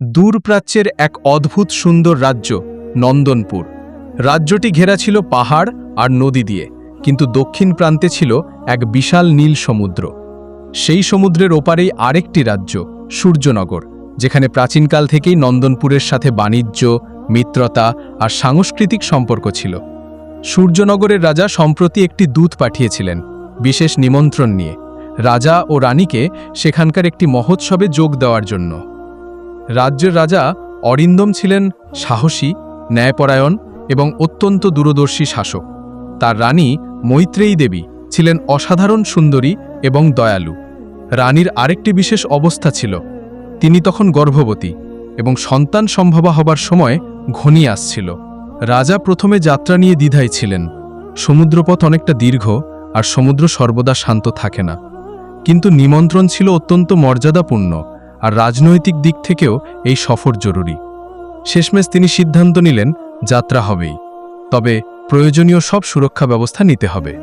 দূরপ্রাচ্যের এক অদ্ভুত সুন্দর রাজ্য, নন্দনপুর। রাজ্যটি ঘেরা ছিল পাহাড় আর নদী দিয়ে, কিন্তু দক্ষিণ প্রান্তে ছিল এক বিশাল নীল সমুদ্র। সেই সমুদ্রের ওপারেই আরেকটি রাজ্য, সূর্যনগর, যেখানে প্রাচীনকাল থেকেই নন্দনপুরের সাথে বাণিজ্য, মিত্রতা আর সাংস্কৃতিক সম্পর্ক ছিল। সূর্যনগরের রাজা সম্প্রতি একটি দূত পাঠিয়েছিলেন, বিশেষ নিমন্ত্রণ নিয়ে। রাজা ও রানীকে সেখানকার একটি মহোৎসবে যোগ দেওয়ার জন্য। রাজ্যের রাজা অরিন্দম ছিলেন সাহসী, ন্যায়পরায়ণ এবং অত্যন্ত দূরদর্শী শাসক। তার রানী মৈত্রেয়ী দেবী ছিলেন অসাধারণ সুন্দরী এবং দয়ালু। রানীর আরেকটি বিশেষ অবস্থা ছিল, তিনি তখন গর্ভবতী এবং সন্তান সম্ভবা হবার সময় ঘনিয়ে আসছিল। রাজা প্রথমে যাত্রা নিয়ে দ্বিধায় ছিলেন। সমুদ্রপথ অনেকটা দীর্ঘ আর সমুদ্র সর্বদা শান্ত থাকে না। কিন্তু নিমন্ত্রণ ছিল অত্যন্ত মর্যাদাপূর্ণ। আর রাজনৈতিক দিক থেকেও এই সফর জরুরি। শেষমেশ তিনি সিদ্ধান্ত নিলেন, যাত্রা হবেই। তবে প্রয়োজনীয় সব সুরক্ষা ব্যবস্থা নিতে হবে।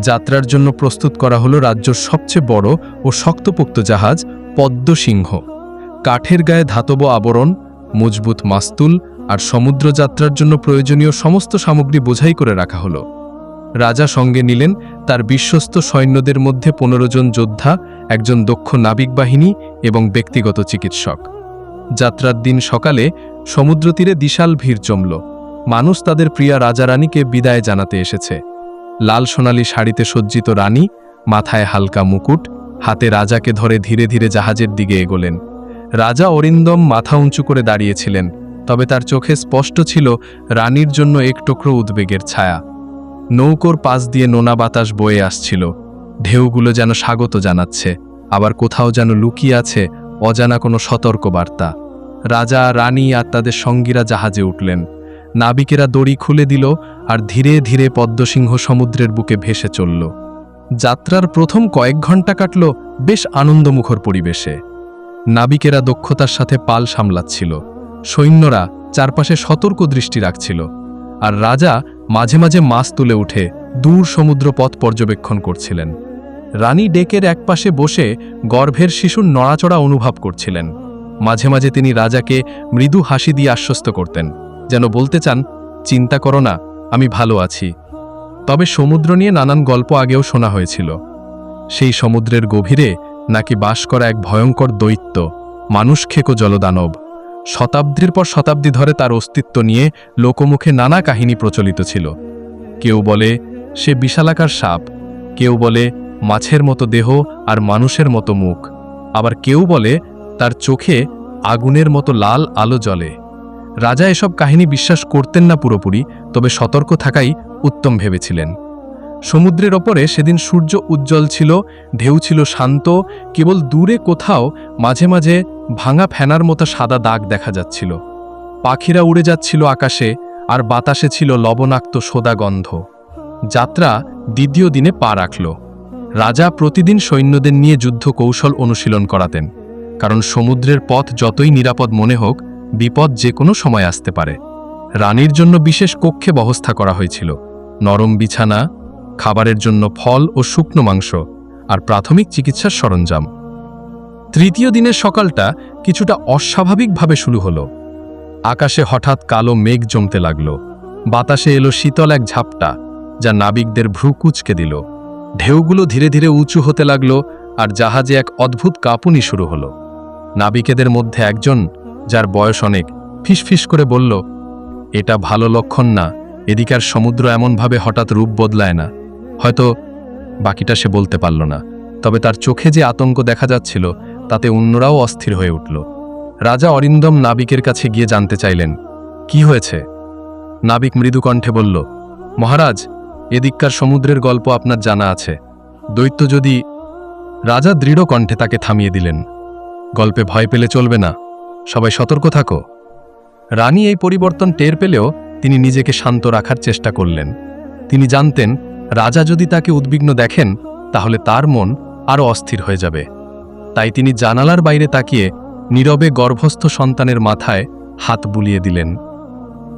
যাত্রার জন্য প্রস্তুত করা হলো রাজ্যর সবচেয়ে বড় ও শক্তপোক্ত জাহাজ পদ্মসিংহ কাঠের গায়ে ধাতব আবরণ, মজবুত মাস্তুল আর সমুদ্রযাত্রার জন্য প্রয়োজনীয় সমস্ত সামগ্রী বোঝাই করে রাখা হলো। রাজা সঙ্গে নিলেন তার বিশ্বস্ত সৈন্যদের মধ্যে পনেরো জন যোদ্ধা, একজন দক্ষ নাবিক বাহিনী এবং ব্যক্তিগত চিকিৎসক। যাত্রার দিন সকালে সমুদ্রতীরে বিশাল ভিড় জমল। মানুষ তাদের প্রিয়া রাজারানীকে বিদায় জানাতে এসেছে। লাল সোনালি শাড়িতে সজ্জিত রানী, মাথায় হালকা মুকুট, হাতে রাজাকে ধরে ধীরে ধীরে জাহাজের দিকে এগোলেন। রাজা অরিন্দম মাথা উঁচু করে দাঁড়িয়েছিলেন, তবে তার চোখে স্পষ্ট ছিল রানীর জন্য এক টুকরো উদ্বেগের ছায়া। নৌকোর পাশ দিয়ে নোনা বাতাস বয়ে আসছিল। ঢেউগুলো যেন স্বাগত জানাচ্ছে, আবার কোথাও যেন লুকিয়ে আছে অজানা কোনো সতর্ক বার্তা রাজা, রানী আর তাদের সঙ্গীরা জাহাজে উঠলেন। নাবিকেরা দড়ি খুলে দিল আর ধীরে ধীরে পদ্মসিংহ সমুদ্রের বুকে ভেসে চলল। যাত্রার প্রথম কয়েক ঘণ্টা কাটল বেশ আনন্দমুখর পরিবেশে। নাবিকেরা দক্ষতার সাথে পাল সামলাচ্ছিল। সৈন্যরা চারপাশে সতর্ক দৃষ্টি রাখছিল। আর রাজা মাঝে মাঝে মাছ তুলে উঠে দূর সমুদ্র পথ পর্যবেক্ষণ করছিলেন। রানী ডেকের একপাশে বসে গর্ভের শিশুর নড়াচড়া অনুভব করছিলেন। মাঝে মাঝে তিনি রাজাকে মৃদু হাসি দিয়ে আশ্বস্ত করতেন, যেন বলতে চান, চিন্তা করো না, আমি ভালো আছি। তবে সমুদ্র নিয়ে নানান গল্প আগেও শোনা হয়েছিল। সেই সমুদ্রের গভীরে নাকি বাস করা এক ভয়ঙ্কর দৈত্য, মানুষ খেকো জলদানব। শতাব্দীর পর শতাব্দী ধরে তার অস্তিত্ব নিয়ে লোকমুখে নানা কাহিনী প্রচলিত ছিল। কেউ বলে, সে বিশালাকার সাপ। কেউ বলে, মাছের মতো দেহ আর মানুষের মতো মুখ। আবার কেউ বলে, তার চোখে আগুনের মতো লাল আলো জ্বলে। রাজা এসব কাহিনী বিশ্বাস করতেন না পুরোপুরি, তবে সতর্ক থাকাই উত্তম ভেবেছিলেন। সমুদ্রের ওপরে সেদিন সূর্য উজ্জ্বল ছিল, ঢেউ ছিল শান্ত, কেবল দূরে কোথাও মাঝে মাঝে ভাঙা ফেনার মতো সাদা দাগ দেখা যাচ্ছিল। পাখিরা উড়ে যাচ্ছিল আকাশে, আর বাতাসে ছিল লবণাক্ত সোদা গন্ধ। যাত্রা দ্বিতীয় দিনে পা রাখল। রাজা প্রতিদিন সৈন্যদের নিয়ে যুদ্ধ কৌশল অনুশীলন করাতেন, কারণ সমুদ্রের পথ যতই নিরাপদ মনে হোক, বিপদ যে কোনো সময় আসতে পারে। রানীর জন্য বিশেষ কক্ষে ব্যবস্থা করা হয়েছিল। নরম বিছানা খাবারের জন্য ফল ও শুকনো মাংস আর প্রাথমিক চিকিৎসার সরঞ্জাম। তৃতীয় দিনের সকালটা কিছুটা অস্বাভাবিকভাবে শুরু হলো। আকাশে হঠাৎ কালো মেঘ জমতে লাগল। বাতাসে এলো শীতল এক ঝাপটা, যা নাবিকদের ভ্রু কুচকে দিল। ঢেউগুলো ধীরে ধীরে উঁচু হতে লাগল আর জাহাজে এক অদ্ভুত কাঁপুনি শুরু হলো। নাবিকেদের মধ্যে একজন, যার বয়স অনেক, ফিসফিস করে বলল, এটা ভালো লক্ষণ না, এদিকার সমুদ্র এমনভাবে হঠাৎ রূপ বদলায় না। হয়তো বাকিটা সে বলতে পারল না। তবে তার চোখে যে আতঙ্ক দেখা যাচ্ছিল, তাতে অন্যরাও অস্থির হয়ে উঠল। রাজা অরিন্দম নাবিকের কাছে গিয়ে জানতে চাইলেন, কি হয়েছে? নাবিক মৃদু কণ্ঠে বলল, মহারাজ এদিককার সমুদ্রের গল্প আপনার জানা আছে। দৈত্য যদি রাজা দৃঢ় কণ্ঠে তাকে থামিয়ে দিলেন, গল্পে ভয় পেলে চলবে না। সবাই সতর্ক থাকো। রানী এই পরিবর্তন টের পেলেও তিনি নিজেকে শান্ত রাখার চেষ্টা করলেন। তিনি জানতেন রাজা যদি তাকে উদ্বিগ্ন দেখেন, তাহলে তার মন আরও অস্থির হয়ে যাবে। তাই তিনি জানালার বাইরে তাকিয়ে নীরবে গর্ভস্থ সন্তানের মাথায় হাত বুলিয়ে দিলেন।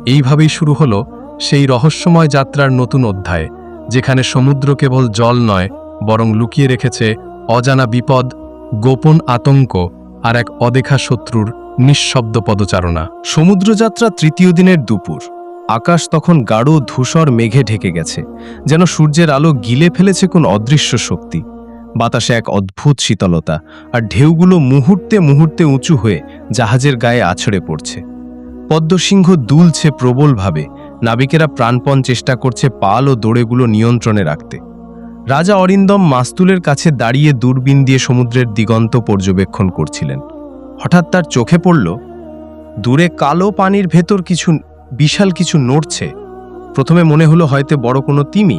এইভাবেই শুরু হল সেই রহস্যময় যাত্রার নতুন অধ্যায়, যেখানে সমুদ্র কেবল জল নয়, বরং লুকিয়ে রেখেছে অজানা বিপদ, গোপন আতঙ্ক আর এক অদেখা শত্রুর নিঃশব্দ পদচারণা। সমুদ্রযাত্রা তৃতীয় দিনের দুপুর। আকাশ তখন গাঢ় ধূসর মেঘে ঢেকে গেছে, যেন সূর্যের আলো গিলে ফেলেছে কোন অদৃশ্য শক্তি। বাতাসে এক অদ্ভুত শীতলতা আর ঢেউগুলো মুহূর্তে মুহূর্তে উঁচু হয়ে জাহাজের গায়ে আছড়ে পড়ছে। পদ্মসিংহ দুলছে প্রবলভাবে, নাবিকেরা প্রাণপণ চেষ্টা করছে পাল ও দোড়েগুলো নিয়ন্ত্রণে রাখতে। রাজা অরিন্দম মাস্তুলের কাছে দাঁড়িয়ে দূরবীন দিয়ে সমুদ্রের দিগন্ত পর্যবেক্ষণ করছিলেন। হঠাৎ তার চোখে পড়ল, দূরে কালো পানির ভেতর কিছু বিশাল কিছু নড়ছে। প্রথমে মনে হলো হয়তো বড় কোনো তিমি,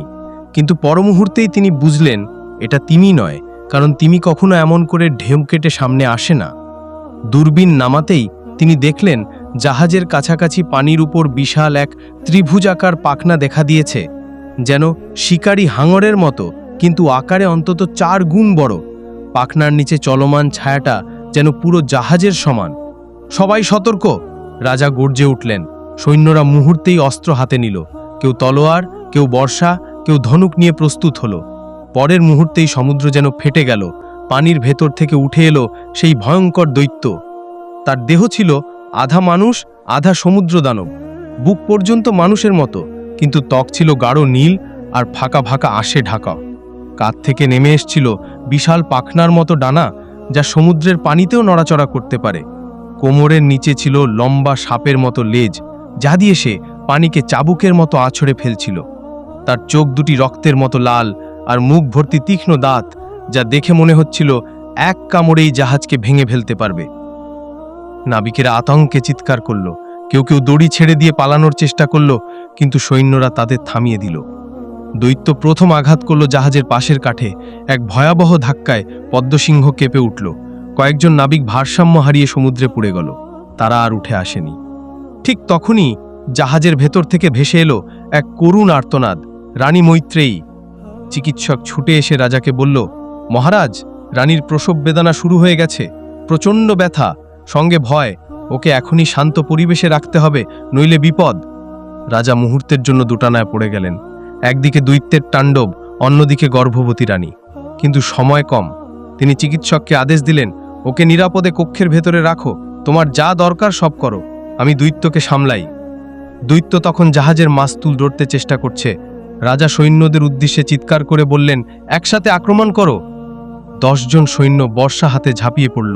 কিন্তু পরমুহূর্তেই তিনি বুঝলেন, এটা তিমি নয়, কারণ তিমি কখনো এমন করে ঢেউ কেটে সামনে আসে না। দূরবীন নামাতেই তিনি দেখলেন, জাহাজের কাছাকাছি পানির উপর বিশাল এক ত্রিভুজাকার পাখনা দেখা দিয়েছে, যেন শিকারী হাঙরের মতো, কিন্তু আকারে অন্তত চার গুণ বড়। পাখনার নিচে চলমান ছায়াটা যেন পুরো জাহাজের সমান। সবাই সতর্ক, রাজা গর্জে উঠলেন। সৈন্যরা মুহূর্তেই অস্ত্র হাতে নিল। কেউ তলোয়ার, কেউ বর্ষা, কেউ ধনুক নিয়ে প্রস্তুত হলো। পরের মুহূর্তেই সমুদ্র যেন ফেটে গেল। পানির ভেতর থেকে উঠে এলো সেই ভয়ঙ্কর দৈত্য। তার দেহ ছিল আধা মানুষ, আধা সমুদ্র দানব। বুক পর্যন্ত মানুষের মতো, কিন্তু ত্বক ছিল গাঢ় নীল আর ফাঁকা ফাঁকা আশে ঢাকা। কাত থেকে নেমে এসছিল বিশাল পাখনার মতো ডানা, যা সমুদ্রের পানিতেও নড়াচড়া করতে পারে। কোমরের নিচে ছিল লম্বা সাপের মতো লেজ যা দিয়ে সে পানিকে চাবুকের মতো আছড়ে ফেলছিল। তার চোখ দুটি রক্তের মতো লাল আর মুখ ভর্তি তীক্ষ্ণ দাঁত, যা দেখে মনে হচ্ছিল এক কামড়েই জাহাজকে ভেঙে ফেলতে পারবে। নাবিকেরা আতঙ্কে চিৎকার করল, কেউ কেউ দড়ি ছেড়ে দিয়ে পালানোর চেষ্টা করল, কিন্তু সৈন্যরা তাদের থামিয়ে দিল। দৈত্য প্রথম আঘাত করল জাহাজের পাশের কাঠে, এক ভয়াবহ ধাক্কায় পদ্মসিংহ কেঁপে উঠল। কয়েকজন নাবিক ভারসাম্য হারিয়ে সমুদ্রে পড়ে গেল, তারা আর উঠে আসেনি। ঠিক তখনই জাহাজের ভেতর থেকে ভেসে এলো এক করুণ আর্তনাদ, রানী মৈত্রেয়ী। চিকিৎসক ছুটে এসে রাজাকে বলল, মহারাজ, রানীর প্রসব বেদনা শুরু হয়ে গেছে। প্রচণ্ড ব্যথা, সঙ্গে ভয়। ওকে এখনই শান্ত পরিবেশে রাখতে হবে, নইলে বিপদ। রাজা মুহূর্তের জন্য দুটানায় পড়ে গেলেন। একদিকে দৈত্যের তাণ্ডব, অন্যদিকে গর্ভবতী রানী। কিন্তু সময় কম। তিনি চিকিৎসককে আদেশ দিলেন, ওকে নিরাপদে কক্ষের ভেতরে রাখো। তোমার যা দরকার সব করো। আমি দৈত্যকে সামলাই। দৈত্য তখন জাহাজের মাস্তুল ধরতে চেষ্টা করছে। রাজা সৈন্যদের উদ্দেশ্যে চিৎকার করে বললেন, একসাথে আক্রমণ করো। দশজন সৈন্য বর্ষা হাতে ঝাঁপিয়ে পড়ল।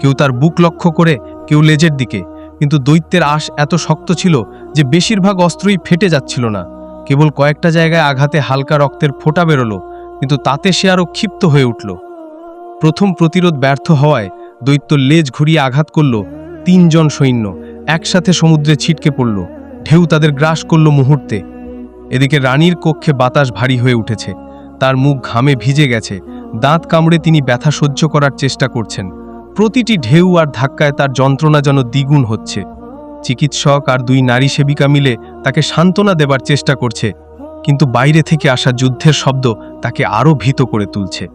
কেউ তার বুক লক্ষ্য করে, কেউ লেজের দিকে। কিন্তু দৈত্যের আশ এত শক্ত ছিল যে বেশিরভাগ অস্ত্রই ফেটে যাচ্ছিল না। কেবল কয়েকটা জায়গায় আঘাতে হালকা রক্তের ফোঁটা বেরোলো, কিন্তু তাতে সে আরও ক্ষিপ্ত হয়ে উঠল। প্রথম প্রতিরোধ ব্যর্থ হওয়ায় দৈত্য লেজ ঘুরিয়ে আঘাত করল তিনজন সৈন্য। একসাথে সমুদ্রে ছিটকে পড়ল। ঢেউ তাদের গ্রাস করল মুহূর্তে। এদিকে রানীর কক্ষে বাতাস ভারী হয়ে উঠেছে। তার মুখ ঘামে ভিজে গেছে। দাঁত কামড়ে তিনি ব্যথা সহ্য করার চেষ্টা করছেন। প্রতিটি ঢেউ আর ধাক্কায় তার যন্ত্রণা যেন দ্বিগুণ হচ্ছে। চিকিৎসক আর দুই নারী সেবিকা মিলে তাকে সান্ত্বনা দেবার চেষ্টা করছে। কিন্তু বাইরে থেকে আসা যুদ্ধের শব্দ তাকে আরও ভীত করে তুলছে।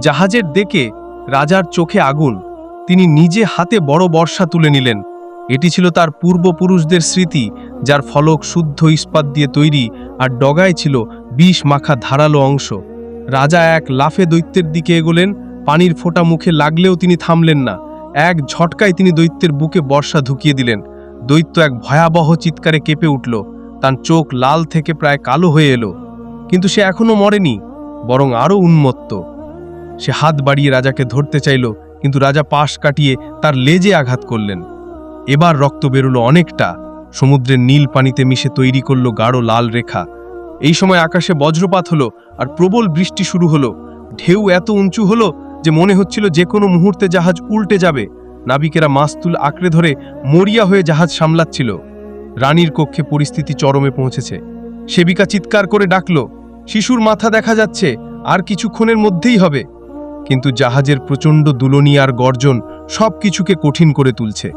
জাহাজের দেখে রাজার চোখে আগুন। তিনি নিজে হাতে বড় বর্ষা তুলে নিলেন। এটি ছিল তার পূর্বপুরুষদের স্মৃতি, যার ফলক শুদ্ধ ইস্পাত দিয়ে তৈরি আর ডগায় ছিল বিষ মাখা ধারালো অংশ। রাজা এক লাফে দৈত্যের দিকে এগোলেন, পানির ফোঁটা মুখে লাগলেও তিনি থামলেন না। এক ঝটকায় তিনি দৈত্যের বুকে বর্ষা ঢুকিয়ে দিলেন। দৈত্য এক ভয়াবহ চিৎকারে কেঁপে উঠল। তার চোখ লাল থেকে প্রায় কালো হয়ে এলো। কিন্তু সে এখনও মরেনি, বরং আরও উন্মত্ত। সে হাত বাড়িয়ে রাজাকে ধরতে চাইল, কিন্তু রাজা পাশ কাটিয়ে তার লেজে আঘাত করলেন। এবার রক্ত বেরোলো অনেকটা। সমুদ্রের নীল পানিতে মিশে তৈরি করল গাঢ় লাল রেখা। এই সময় আকাশে বজ্রপাত হলো আর প্রবল বৃষ্টি শুরু হলো। ঢেউ এত উঁচু হলো যে মনে হচ্ছিল যে কোনো মুহূর্তে জাহাজ উল্টে যাবে। নাবিকেরা মাস্তুল আঁকড়ে ধরে মরিয়া হয়ে জাহাজ সামলাচ্ছিল। রানীর কক্ষে পরিস্থিতি চরমে পৌঁছেছে। সেবিকা চিৎকার করে ডাকল, শিশুর মাথা দেখা যাচ্ছে, আর কিছুক্ষণের মধ্যেই হবে। কিন্তু জাহাজের প্রচণ্ড দুলনি আর গর্জন সব কিছুকে কঠিন করে তুলছে।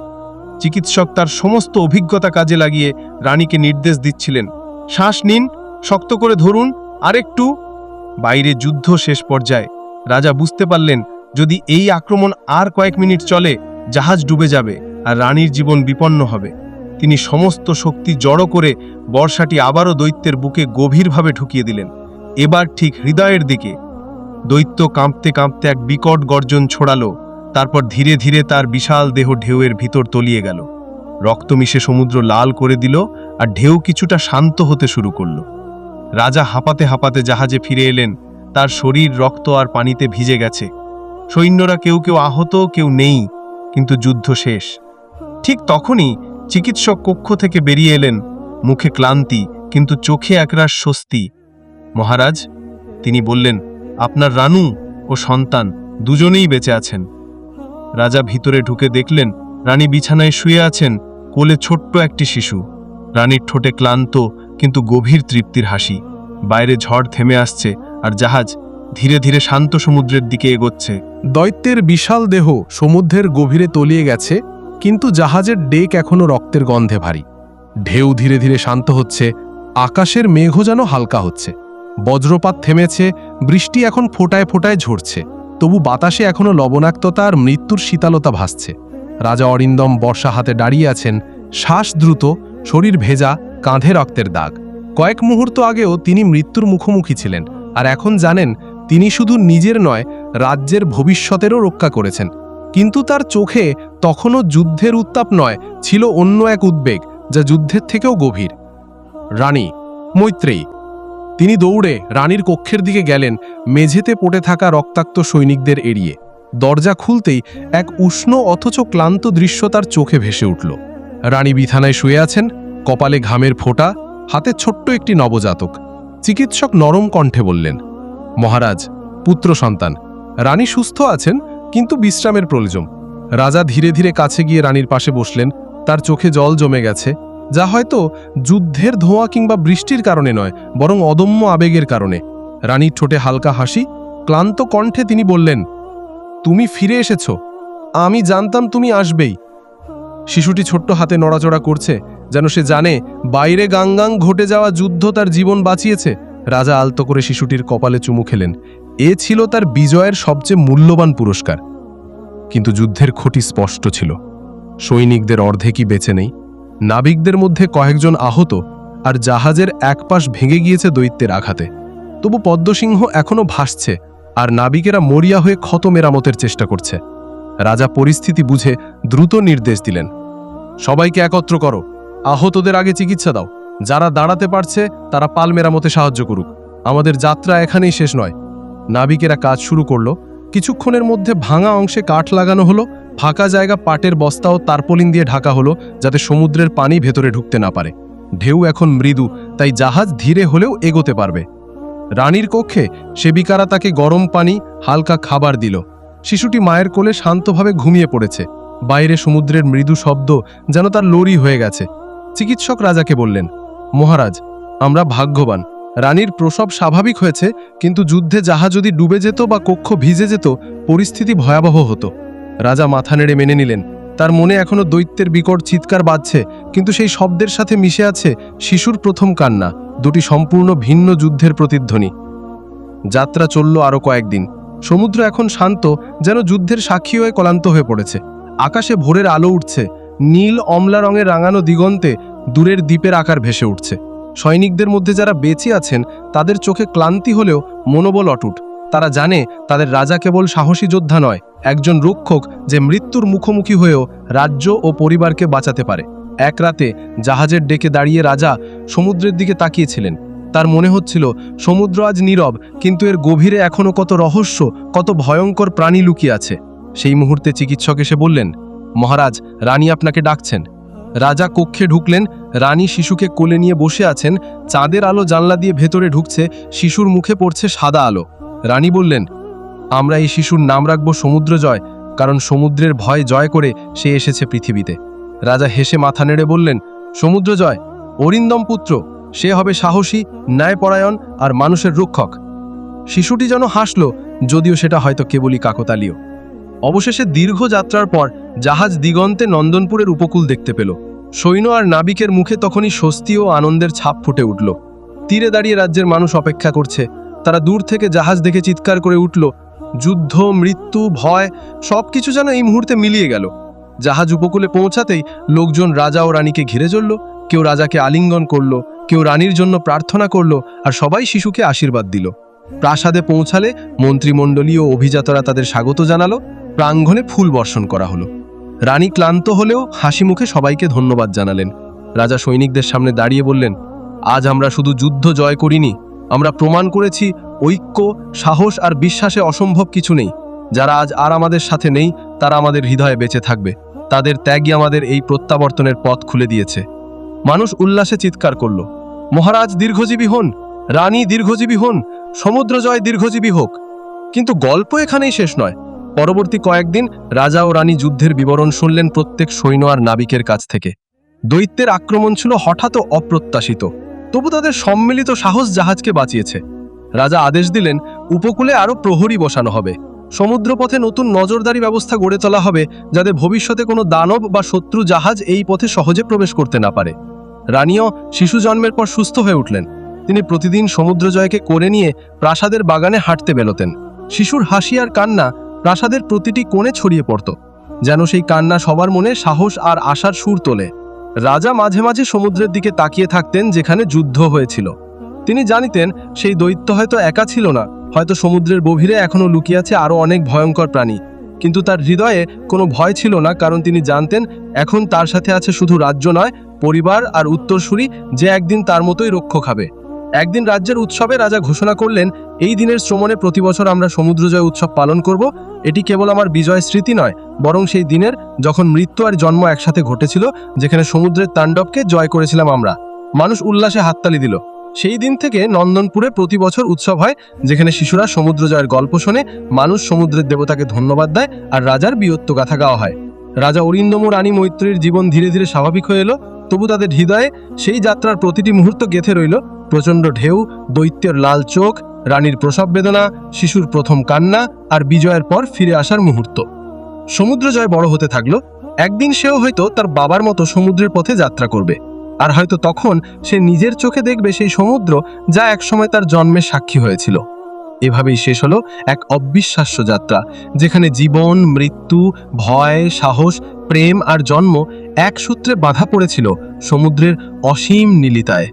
চিকিৎসক তার সমস্ত অভিজ্ঞতা কাজে লাগিয়ে রানীকে নির্দেশ দিচ্ছিলেন। শ্বাস নিন, শক্ত করে ধরুন, আরেকটু। বাইরে যুদ্ধ শেষ পর্যায়ে। রাজা বুঝতে পারলেন, যদি এই আক্রমণ আর কয়েক মিনিট চলে, জাহাজ ডুবে যাবে আর রানীর জীবন বিপন্ন হবে। তিনি সমস্ত শক্তি জড়ো করে বর্ষাটি আবারও দৈত্যের বুকে গভীরভাবে ঢুকিয়ে দিলেন। এবার ঠিক হৃদয়ের দিকে। দৈত্য কাঁপতে কাঁপতে এক বিকট গর্জন ছড়ালো। তারপর ধীরে ধীরে তার বিশাল দেহ ঢেউয়ের ভিতর তলিয়ে গেল। রক্ত মিশে সমুদ্র লাল করে দিল আর ঢেউ কিছুটা শান্ত হতে শুরু করল। রাজা হাঁপাতে হাঁপাতে জাহাজে ফিরে এলেন, তার শরীর, রক্ত আর পানিতে ভিজে গেছে। সৈন্যরা কেউ কেউ আহত, কেউ নেই, কিন্তু যুদ্ধ শেষ। ঠিক তখনই চিকিৎসক কক্ষ থেকে বেরিয়ে এলেন। মুখে ক্লান্তি, কিন্তু চোখে একরাশ স্বস্তি। মহারাজ, তিনি বললেন, আপনার রানু ও সন্তান দুজনেই বেঁচে আছেন। রাজা ভিতরে ঢুকে দেখলেন রানী বিছানায় শুয়ে আছেন কোলে ছোট্ট একটি শিশু। রানীর ঠোঁটে ক্লান্ত কিন্তু গভীর তৃপ্তির হাসি। বাইরে ঝড় থেমে আসছে আর জাহাজ ধীরে ধীরে শান্ত সমুদ্রের দিকে এগোচ্ছে। দৈত্যের বিশাল দেহ সমুদ্রের গভীরে তলিয়ে গেছে, কিন্তু জাহাজের ডেক এখনও রক্তের গন্ধে ভারী। ঢেউ ধীরে ধীরে শান্ত হচ্ছে, আকাশের মেঘও যেন হালকা হচ্ছে। বজ্রপাত থেমেছে, বৃষ্টি এখন ফোটায় ফোটায় ঝরছে। তবু বাতাসে এখনও লবণাক্ততা আর মৃত্যুর শীতলতা ভাসছে। রাজা অরিন্দম বর্ষা হাতে দাঁড়িয়ে আছেন, শ্বাস দ্রুত, শরীর ভেজা, কাঁধে রক্তের দাগ। কয়েক মুহূর্ত আগেও তিনি মৃত্যুর মুখোমুখি ছিলেন, আর এখন জানেন, তিনি শুধু নিজের নয়, রাজ্যের ভবিষ্যতেরও রক্ষা করেছেন। কিন্তু তার চোখে তখনও যুদ্ধের উত্তাপ নয়, ছিল অন্য এক উদ্বেগ, যা যুদ্ধের থেকেও গভীর। রানী, মৈত্রেয়ী তিনি দৌড়ে রানীর কক্ষের দিকে গেলেন, মেঝেতে পড়ে থাকা রক্তাক্ত সৈনিকদের এড়িয়ে। দরজা খুলতেই এক উষ্ণ অথচ ক্লান্ত দৃশ্য তার চোখে ভেসে উঠল। রানী বিছানায় শুয়ে আছেন, কপালে ঘামের ফোঁটা, হাতে ছোট্ট একটি নবজাতক। চিকিৎসক নরম কণ্ঠে বললেন, মহারাজ, পুত্র সন্তান, রানী সুস্থ আছেন, কিন্তু বিশ্রামের প্রয়োজন। রাজা ধীরে ধীরে কাছে গিয়ে রানীর পাশে বসলেন, তার চোখে জল জমে গেছে যা হয়তো যুদ্ধের ধোঁয়া কিংবা বৃষ্টির কারণে নয়, বরং অদম্য আবেগের কারণে। রানীর ঠোঁটে হালকা হাসি, ক্লান্ত কণ্ঠে তিনি বললেন, তুমি ফিরে এসেছ। আমি জানতাম তুমি আসবেই। শিশুটি ছোট্ট হাতে নড়াচড়া করছে, যেন সে জানে বাইরে গাঙ্গাং ঘটে যাওয়া যুদ্ধ তার জীবন বাঁচিয়েছে। রাজা আলতো করে শিশুটির কপালে চুমু খেলেন। এ ছিল তার বিজয়ের সবচেয়ে মূল্যবান পুরস্কার। কিন্তু যুদ্ধের ক্ষতি স্পষ্ট ছিল। সৈনিকদের অর্ধেকই বেঁচে নেই। নাবিকদের মধ্যে কয়েকজন আহত আর জাহাজের এক পাশ ভেঙে গিয়েছে দৈত্যের আঘাতে। তবু পদ্মসিংহ এখনও ভাসছে আর নাবিকেরা মরিয়া হয়ে ক্ষত মেরামতের চেষ্টা করছে। রাজা পরিস্থিতি বুঝে দ্রুত নির্দেশ দিলেন, সবাইকে একত্র করো। আহতদের আগে চিকিৎসা দাও। যারা দাঁড়াতে পারছে, তারা পাল মেরামতে সাহায্য করুক। আমাদের যাত্রা এখানেই শেষ নয়। নাবিকেরা কাজ শুরু করল। কিছুক্ষণের মধ্যে ভাঙা অংশে কাঠ লাগানো হলো ফাঁকা জায়গা পাটের বস্তা ও তারপলিন দিয়ে ঢাকা হলো, যাতে সমুদ্রের পানি ভেতরে ঢুকতে না পারে। ঢেউ এখন মৃদু, তাই জাহাজ ধীরে হলেও এগোতে পারবে। রানীর কক্ষে সেবিকারা তাকে গরম পানি, হালকা খাবার দিল। শিশুটি মায়ের কোলে শান্তভাবে ঘুমিয়ে পড়েছে। বাইরে সমুদ্রের মৃদু শব্দ যেন তার লরি হয়ে গেছে। চিকিৎসক রাজাকে বললেন, মহারাজ, আমরা ভাগ্যবান। রানীর প্রসব স্বাভাবিক হয়েছে, কিন্তু যুদ্ধে জাহাজ যদি ডুবে যেত বা কক্ষ ভিজে যেত, পরিস্থিতি ভয়াবহ হতো। রাজা মাথা নেড়ে মেনে নিলেন। তার মনে এখনও দৈত্যের বিকট চিৎকার বাজছে, কিন্তু সেই শব্দের সাথে মিশে আছে শিশুর প্রথম কান্না, দুটি সম্পূর্ণ ভিন্ন যুদ্ধের প্রতিধ্বনি। যাত্রা চলল আরও কয়েকদিন। সমুদ্র এখন শান্ত, যেন যুদ্ধের সাক্ষী হয়ে ক্লান্ত হয়ে পড়েছে। আকাশে ভোরের আলো উঠছে, নীল অমলা রঙের রাঙানো দিগন্তে দূরের দ্বীপের আকার ভেসে উঠছে। সৈনিকদের মধ্যে যারা বেঁচে আছেন, তাদের চোখে ক্লান্তি হলেও মনোবল অটুট। তারা জানে, তাদের রাজা কেবল সাহসী যোদ্ধা নয় একজন রক্ষক যে মৃত্যুর মুখোমুখি হয়েও রাজ্য ও পরিবারকে বাঁচাতে পারে। এক রাতে জাহাজের ডেকে দাঁড়িয়ে রাজা সমুদ্রের দিকে তাকিয়েছিলেন। তার মনে হচ্ছিল, সমুদ্র আজ নীরব, কিন্তু এর গভীরে এখনও কত রহস্য, কত ভয়ঙ্কর প্রাণী লুকিয়ে আছে। সেই মুহূর্তে চিকিৎসক এসে বললেন, মহারাজ, রানী আপনাকে ডাকছেন। রাজা কক্ষে ঢুকলেন, রানী শিশুকে কোলে নিয়ে বসে আছেন, চাঁদের আলো জানলা দিয়ে ভেতরে ঢুকছে, শিশুর মুখে পড়ছে সাদা আলো। রানী বললেন আমরা এই শিশুর নাম রাখব সমুদ্র জয় কারণ সমুদ্রের ভয় জয় করে সে এসেছে পৃথিবীতে। রাজা হেসে মাথা নেড়ে বললেন সমুদ্র জয় অরিন্দম পুত্র, সে হবে সাহসী, ন্যায়পরায়ণ আর মানুষের রক্ষক। শিশুটি যেন হাসল, যদিও সেটা হয়তো কেবলই কাকতালীয়। অবশেষে দীর্ঘ যাত্রার পর জাহাজ দিগন্তে নন্দনপুরের উপকূল দেখতে পেল। সৈন্য আর নাবিকের মুখে তখনই স্বস্তি ও আনন্দের ছাপ ফুটে উঠল। তীরে দাঁড়িয়ে রাজ্যের মানুষ অপেক্ষা করছে। তারা দূর থেকে জাহাজ দেখে চিৎকার করে উঠল যুদ্ধ, মৃত্যু, ভয়, সবকিছু যেন এই মুহূর্তে মিলিয়ে গেল। জাহাজ উপকূলে পৌঁছাতেই লোকজন রাজা ও রানীকে ঘিরে চলল কেউ রাজাকে আলিঙ্গন করল, কেউ রানীর জন্য প্রার্থনা করল, আর সবাই শিশুকে আশীর্বাদ দিল। প্রাসাদে পৌঁছালে মন্ত্রিমণ্ডলী ও অভিজাতরা তাদের স্বাগত জানালো, প্রাঙ্গণে ফুল বর্ষণ করা হলো। রানী ক্লান্ত হলেও হাসি মুখে সবাইকে ধন্যবাদ জানালেন। রাজা সৈনিকদের সামনে দাঁড়িয়ে বললেন, আজ আমরা শুধু যুদ্ধ জয় করিনি, আমরা প্রমাণ করেছি ঐক্য, সাহস আর বিশ্বাসে অসম্ভব কিছু নেই। যারা আজ আর আমাদের সাথে নেই, তারা আমাদের হৃদয়ে বেঁচে থাকবে। তাদের ত্যাগই আমাদের এই প্রত্যাবর্তনের পথ খুলে দিয়েছে। মানুষ উল্লাসে চিৎকার করল, মহারাজ দীর্ঘজীবী হন, রানী দীর্ঘজীবী হন সমুদ্র জয় দীর্ঘজীবী হোক। কিন্তু গল্প এখানেই শেষ নয়। পরবর্তী কয়েকদিন রাজা ও রানী যুদ্ধের বিবরণ শুনলেন প্রত্যেক সৈন্য আর নাবিকের কাছ থেকে। দৈত্যের আক্রমণ ছিল হঠাৎ অপ্রত্যাশিত। তবু তাদের সম্মিলিত সাহস জাহাজকে বাঁচিয়েছে। রাজা আদেশ দিলেন, উপকূলে আরও প্রহরী বসানো হবে। সমুদ্রপথে নতুন নজরদারি ব্যবস্থা গড়ে তোলা হবে, যাতে ভবিষ্যতে কোনো দানব বা শত্রু জাহাজ এই পথে সহজে প্রবেশ করতে না পারে। রানীও শিশু জন্মের পর সুস্থ হয়ে উঠলেন। তিনি প্রতিদিন সমুদ্র জয়কে করে নিয়ে প্রাসাদের বাগানে হাঁটতে বেরোতেন। শিশুর হাসি আর কান্না প্রাসাদের প্রতিটি কোণে ছড়িয়ে পড়ত, যেন সেই কান্না সবার মনে সাহস আর আশার সুর তোলে। রাজা মাঝে মাঝে সমুদ্রের দিকে তাকিয়ে থাকতেন, যেখানে যুদ্ধ হয়েছিল। তিনি জানিতেন, সেই দৈত্য হয়তো একা ছিল না, হয়তো সমুদ্রের গভীরে এখনও লুকিয়ে আছে আরও অনেক ভয়ঙ্কর প্রাণী। কিন্তু তার হৃদয়ে কোনো ভয় ছিল না, কারণ তিনি জানতেন, এখন তার সাথে আছে শুধু রাজ্য নয়, পরিবার আর উত্তরসূরি, যে একদিন তার মতোই রক্ষ খাবে একদিন রাজ্যের উৎসবে রাজা ঘোষণা করলেন, এই দিনের শ্রমণে প্রতি বছর আমরা সমুদ্রজয় উৎসব পালন করব, এটি কেবল আমার বিজয় স্মৃতি নয়, বরং সেই দিনের যখন মৃত্যু আর জন্ম একসাথে ঘটেছিল, যেখানে সমুদ্রের তাণ্ডবকে জয় করেছিলাম আমরা। মানুষ উল্লাসে হাততালি দিল। সেই দিন থেকে নন্দনপুরে প্রতি বছর উৎসব হয়, যেখানে শিশুরা সমুদ্র জয়ের গল্প শোনে, মানুষ সমুদ্রের দেবতাকে ধন্যবাদ দেয় আর রাজার বীরত্ব গাথা গাওয়া হয়। রাজা অরিন্দম রানী মৈত্রীর জীবন ধীরে ধীরে স্বাভাবিক হয়ে এলো, তবু তাদের হৃদয়ে সেই যাত্রার প্রতিটি মুহূর্ত গেথে রইল। প্রচণ্ড ঢেউ, দৈত্যের লাল চোখ, রানীর প্রসব বেদনা, শিশুর প্রথম কান্না আর বিজয়ের পর ফিরে আসার মুহূর্ত। সমুদ্র জয় বড় হতে থাকল, একদিন সেও হয়তো তার বাবার মতো সমুদ্রের পথে যাত্রা করবে। আর হয়তো তখন সে নিজের চোখে দেখবে সেই সমুদ্র যা একসময় তার জন্মের সাক্ষী হয়েছিল। এভাবেই শেষ হলো এক অবিশ্বাস্য যাত্রা, যেখানে জীবন, মৃত্যু, ভয়, সাহস, প্রেম আর জন্ম এক সূত্রে বাধা পড়েছিল সমুদ্রের অসীম নীলিতায়।